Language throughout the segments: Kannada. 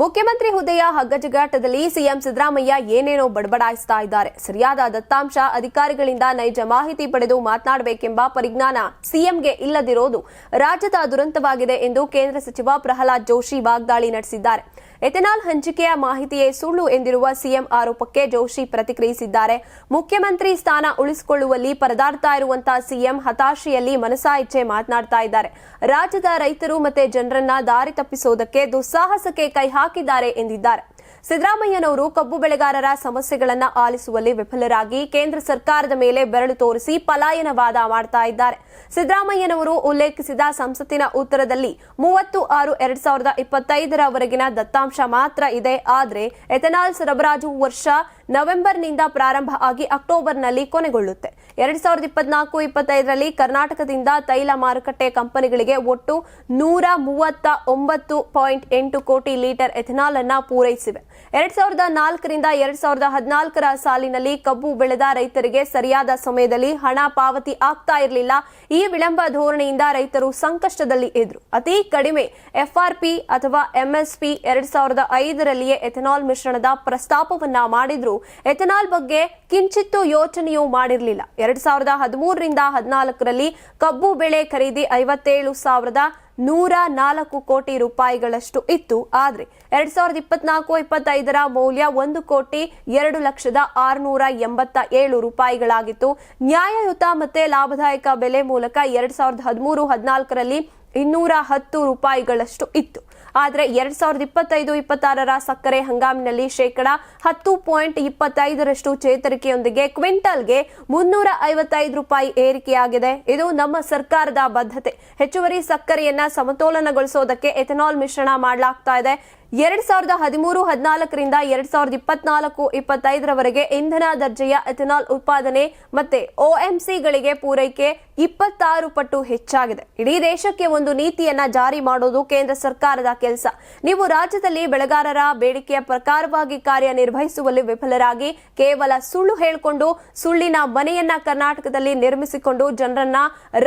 ಮುಖ್ಯಮಂತ್ರಿ ಹುದ್ದೆಯ ಹಗ್ಗಜಗಾಟದಲ್ಲಿ ಸಿಎಂ ಸಿದ್ದರಾಮಯ್ಯ ಏನೇನೋ ಬಡಬಡಾಯಿಸ್ತಾ ಇದ್ದಾರೆ. ಸರಿಯಾದ ದತ್ತಾಂಶ ಅಧಿಕಾರಿಗಳಿಂದ ನೈಜ ಮಾಹಿತಿ ಪಡೆದು ಮಾತನಾಡಬೇಕೆಂಬ ಪರಿಜ್ಞಾನ ಸಿಎಂಗೆ ಇಲ್ಲದಿರೋದು ರಾಜ್ಯದ ದುರಂತವಾಗಿದೆ ಎಂದು ಕೇಂದ್ರ ಸಚಿವ ಪ್ರಹ್ಲಾದ್ ಜೋಶಿ ವಾಗ್ದಾಳಿ ನಡೆಸಿದ್ದಾರೆ. ಎಥೆನಾಲ್ ಹಂಚಿಕೆಯ ಮಾಹಿತಿಯೇ ಸುಳ್ಳು ಎಂದಿರುವ ಸಿಎಂ ಆರೋಪಕ್ಕೆ ಜೋಶಿ ಪ್ರತಿಕ್ರಿಯಿಸಿದ್ದಾರೆ. ಮುಖ್ಯಮಂತ್ರಿ ಸ್ಥಾನ ಉಳಿಸಿಕೊಳ್ಳುವಲ್ಲಿ ಪರದಾಡ್ತಾ ಇರುವಂತಹ ಸಿಎಂ ಹತಾಶೆಯಲ್ಲಿ ಮನಸಾ ಇಚ್ಛೆ ಮಾತನಾಡ್ತಾ ಇದ್ದಾರೆ. ರಾಜ್ಯದ ರೈತರು ಮತ್ತೆ ಜನರನ್ನ ದಾರಿ ತಪ್ಪಿಸೋದಕ್ಕೆ ದುಸ್ಸಾಹಸಕ್ಕೆ ಕೈ ಹಾಕಿದ್ದಾರೆ ಎಂದಿದ್ದಾರೆ. ಸಿದ್ದರಾಮಯ್ಯನವರು ಕಬ್ಬು ಬೆಳೆಗಾರರ ಸಮಸ್ಯೆಗಳನ್ನು ಆಲಿಸುವಲ್ಲಿ ವಿಫಲರಾಗಿ ಕೇಂದ್ರ ಸರ್ಕಾರದ ಮೇಲೆ ಬೆರಳು ತೋರಿಸಿ ಪಲಾಯನವಾದ ಮಾಡ್ತಾ ಇದ್ದಾರೆ. ಸಿದ್ದರಾಮಯ್ಯನವರು ಉಲ್ಲೇಖಿಸಿದ ಸಂಸತ್ತಿನ ಉತ್ತರದಲ್ಲಿ ಮೂವತ್ತು ಆರು ಎರಡ್ ಸಾವಿರದ ಇಪ್ಪತ್ತೈದರವರೆಗಿನ ದತ್ತಾಂಶ ಮಾತ್ರ ಇದೆ. ಆದರೆ ಎಥೆನಾಲ್ ಸರಬರಾಜು ವರ್ಷ ನವೆಂಬರ್ನಿಂದ ಪ್ರಾರಂಭ ಆಗಿ ಅಕ್ಟೋಬರ್ನಲ್ಲಿ ಕೊನೆಗೊಳ್ಳುತ್ತೆ. ಎರಡ್ ಸಾವಿರದ ಇಪ್ಪತ್ನಾಲ್ಕು, ಇಪ್ಪತ್ತೈದರಲ್ಲಿ ಕರ್ನಾಟಕದಿಂದ ತೈಲ ಮಾರುಕಟ್ಟೆ ಕಂಪನಿಗಳಿಗೆ ಒಟ್ಟು ನೂರ ಮೂವತ್ತ ಒಂಬತ್ತು ಪಾಯಿಂಟ್ ಎಂಟು ಕೋಟಿ ಲೀಟರ್ ಎಥೆನಾಲ್ ಅನ್ನ ಪೂರೈಸಿವೆ. ಎರಡ್ ಸಾವಿರದ ನಾಲ್ಕರಿಂದ ಎರಡ್ ಸಾವಿರದ ಹದಿನಾಲ್ಕರ ಸಾಲಿನಲ್ಲಿ ಕಬ್ಬು ಬೆಳೆದ ರೈತರಿಗೆ ಸರಿಯಾದ ಸಮಯದಲ್ಲಿ ಹಣ ಪಾವತಿ ಆಗ್ತಾ ಇರಲಿಲ್ಲ. ಈ ವಿಳಂಬ ಧೋರಣೆಯಿಂದ ರೈತರು ಸಂಕಷ್ಟದಲ್ಲಿ ಇದ್ರು ಅತಿ ಕಡಿಮೆ ಎಫ್ಆರ್ಪಿ ಅಥವಾ ಎಂಎಸ್ಪಿ ಎರಡ್ ಸಾವಿರದ ಐದರಲ್ಲಿಯೇ ಎಥೆನಾಲ್ ಮಿಶ್ರಣದ ಪ್ರಸ್ತಾಪವನ್ನ ಮಾಡಿದ್ರು. ಎಥೆನಾಲ್ ಬಗ್ಗೆ ಕಿಂಚಿತ್ತೂ ಯೋಚನೆಯೂ ಮಾಡಿರಲಿಲ್ಲ. ಎರಡ್ ಸಾವಿರದ ಹದಿಮೂರರಿಂದ ಹದಿನಾಲ್ಕರಲ್ಲಿ ಕಬ್ಬು ಬೆಳೆ ಖರೀದಿ ಐವತ್ತೇಳು ಸಾವಿರದ ನೂರ ನಾಲ್ಕು ಕೋಟಿ ರೂಪಾಯಿಗಳಷ್ಟು ಇತ್ತು. ಆದರೆ ಎರಡ್ ಸಾವಿರದ ಇಪ್ಪತ್ನಾಲ್ಕು ಇಪ್ಪತ್ತೈದರ ಮೌಲ್ಯ ಒಂದು ಕೋಟಿ ಎರಡು ಲಕ್ಷದ ಆರುನೂರ ಎಂಬತ್ತ ಏಳು ರೂಪಾಯಿಗಳಾಗಿತ್ತು. ನ್ಯಾಯಯುತ ಮತ್ತೆ ಲಾಭದಾಯಕ ಬೆಲೆ ಮೂಲಕ ಎರಡ್ ಸಾವಿರದ ಹದಿಮೂರು ಹದಿನಾಲ್ಕರಲ್ಲಿ ಇನ್ನೂರ ಹತ್ತು ರೂಪಾಯಿಗಳಷ್ಟು ಇತ್ತು. ಆದರೆ ಎರಡ್ ಸಾವಿರದ ಇಪ್ಪತ್ತೈದು, ಇಪ್ಪತ್ತಾರರ ಸಕ್ಕರೆ ಹಂಗಾಮಿನಲ್ಲಿ ಶೇಕಡ ಹತ್ತು ಪಾಯಿಂಟ್ ಇಪ್ಪತ್ತೈದರಷ್ಟು ಚೇತರಿಕೆಯೊಂದಿಗೆ ಕ್ವಿಂಟಲ್ಗೆ ಮುನ್ನೂರ ಐವತ್ತೈದು ರೂಪಾಯಿ ಏರಿಕೆಯಾಗಿದೆ. ಇದು ನಮ್ಮ ಸರ್ಕಾರದ ಬದ್ಧತೆ. ಹೆಚ್ಚುವರಿ ಸಕ್ಕರೆಯನ್ನ ಸಮತೋಲನಗೊಳಿಸೋದಕ್ಕೆ ಎಥೆನಾಲ್ ಮಿಶ್ರಣ ಮಾಡಲಾಗ್ತಾ ಇದೆ. ಎರಡ್ ಸಾವಿರದ ಹದಿಮೂರು ಹದಿನಾಲ್ಕರಿಂದ ಎರಡ್ ಸಾವಿರದ ಇಪ್ಪತ್ನಾಲ್ಕು, ಇಪ್ಪತ್ತೈದರವರೆಗೆ ಇಂಧನ ದರ್ಜೆಯ ಎಥೆನಾಲ್ ಉತ್ಪಾದನೆ ಮತ್ತೆ ಒಎಂಸಿಗಳಿಗೆ ಪೂರೈಕೆ ಇಪ್ಪತ್ತಾರು ಪಟ್ಟು ಹೆಚ್ಚಾಗಿದೆ. ಇಡೀ ದೇಶಕ್ಕೆ ಒಂದು ನೀತಿಯನ್ನ ಜಾರಿ ಮಾಡೋದು ಕೇಂದ್ರ ಸರ್ಕಾರದ ಕೆಲಸ. ನೀವು ರಾಜ್ಯದಲ್ಲಿ ಬೆಳೆಗಾರರ ಬೇಡಿಕೆಯ ಪ್ರಕಾರವಾಗಿ ಕಾರ್ಯನಿರ್ವಹಿಸುವಲ್ಲಿ ವಿಫಲರಾಗಿ ಕೇವಲ ಸುಳ್ಳು ಹೇಳಿಕೊಂಡು ಸುಳ್ಳಿನ ಮನೆಯನ್ನ ಕರ್ನಾಟಕದಲ್ಲಿ ನಿರ್ಮಿಸಿಕೊಂಡು ಜನರನ್ನ,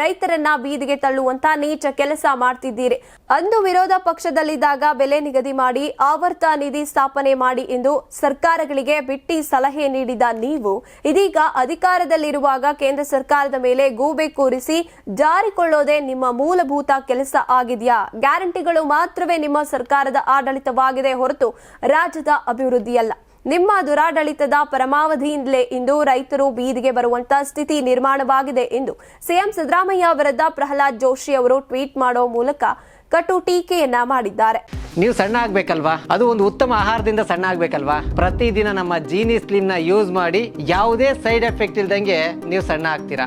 ರೈತರನ್ನ ಬೀದಿಗೆ ತಳ್ಳುವಂತ ನೀಚ ಕೆಲಸ ಮಾಡ್ತಿದ್ದೀರಿ. ಅಂದು ವಿರೋಧ ಪಕ್ಷದಲ್ಲಿದ್ದಾಗ ಬೆಲೆ ನಿಗದಿ ಮಾಡಿ, ಆವರ್ತ ನಿಧಿ ಸ್ಥಾಪನೆ ಮಾಡಿ ಎಂದು ಸರ್ಕಾರಗಳಿಗೆ ಬಿಟ್ಟಿ ಸಲಹೆ ನೀಡಿದ ನೀವು, ಇದೀಗ ಅಧಿಕಾರದಲ್ಲಿರುವಾಗ ಕೇಂದ್ರ ಸರ್ಕಾರದ ಮೇಲೆ ಗೂಬೆ ಕೂರಿಸಿ ಜಾರಿಕೊಳ್ಳೋದೇ ನಿಮ್ಮ ಮೂಲಭೂತ ಕೆಲಸ ಆಗಿದೆಯಾ? ಗ್ಯಾರಂಟಿಗಳು ಮಾತ್ರವೇ ನಿಮ್ಮ ಸರ್ಕಾರದ ಆಡಳಿತವಾಗಿದೆ ಹೊರತು ರಾಜ್ಯದ ಅಭಿವೃದ್ಧಿಯಲ್ಲ. ನಿಮ್ಮ ದುರಾಡಳಿತದ ಪರಮಾವಧಿಯಿಂದಲೇ ಇಂದು ರೈತರು ಬೀದಿಗೆ ಬರುವಂತ ಸ್ಥಿತಿ ನಿರ್ಮಾಣವಾಗಿದೆ ಎಂದು ಸಿಎಂ ಸಿದ್ದರಾಮಯ್ಯ ವಿರುದ್ಧ ಪ್ರಹ್ಲಾದ್ ಜೋಶಿ ಅವರು ಟ್ವೀಟ್ ಮಾಡೋ ಮೂಲಕ ಕಟು ಟೀಕೆಯನ್ನ ಮಾಡಿದ್ದಾರೆ. ನೀವು ಸಣ್ಣ ಆಗ್ಬೇಕಲ್ವಾ? ಅದು ಒಂದು ಉತ್ತಮ ಆಹಾರದಿಂದ ಸಣ್ಣ ಆಗ್ಬೇಕಲ್ವಾ? ಪ್ರತಿದಿನ ನಮ್ಮ ಜೀನಿ ಸ್ಲಿಮ್ನ ಯೂಸ್ ಮಾಡಿ ಯಾವುದೇ ಸೈಡ್ ಎಫೆಕ್ಟ್ ಇಲ್ದಂಗೆ ನೀವು ಸಣ್ಣ ಆಗ್ತೀರಾ?